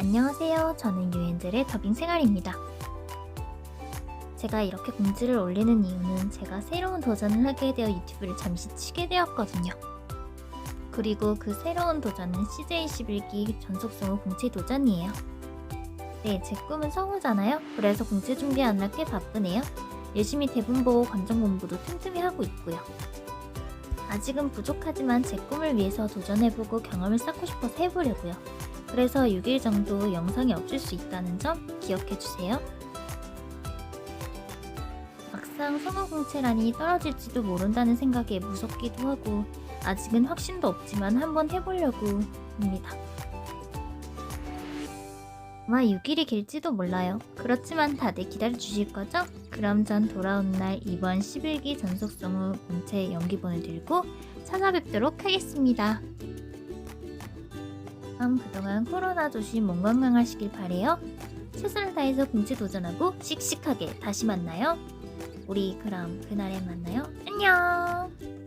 안녕하세요. 저는 유엔들의 더빙 생활입니다. 제가 이렇게 공지를 올리는 이유는 제가 새로운 도전을 하게 되어 유튜브를 잠시 치게 되었거든요. 그리고 그 새로운 도전은 CJ11기 전속성우 공채 도전이에요. 네, 제 꿈은 성우잖아요. 그래서 공채 준비하느라 꽤 바쁘네요. 열심히 대본 보고 감정 공부도 틈틈이 하고 있고요. 아직은 부족하지만 제 꿈을 위해서 도전해보고 경험을 쌓고 싶어서 해보려고요. 그래서 6일 정도 영상이 없을 수 있다는 점 기억해주세요. 막상 성우 공채란이 떨어질지도 모른다는 생각에 무섭기도 하고 아직은 확신도 없지만 한번 해보려고 합니다. 아마 6일이 길지도 몰라요. 그렇지만 다들 기다려주실 거죠? 그럼 전 돌아온 날 이번 11기 전속성우 공채 연기본을 들고 찾아뵙도록 하겠습니다. 그럼 그동안 코로나 조심 몸 건강하시길 바래요. 최선을 다해서 공채 도전하고 씩씩하게 다시 만나요. 우리 그럼 그날에 만나요. 안녕!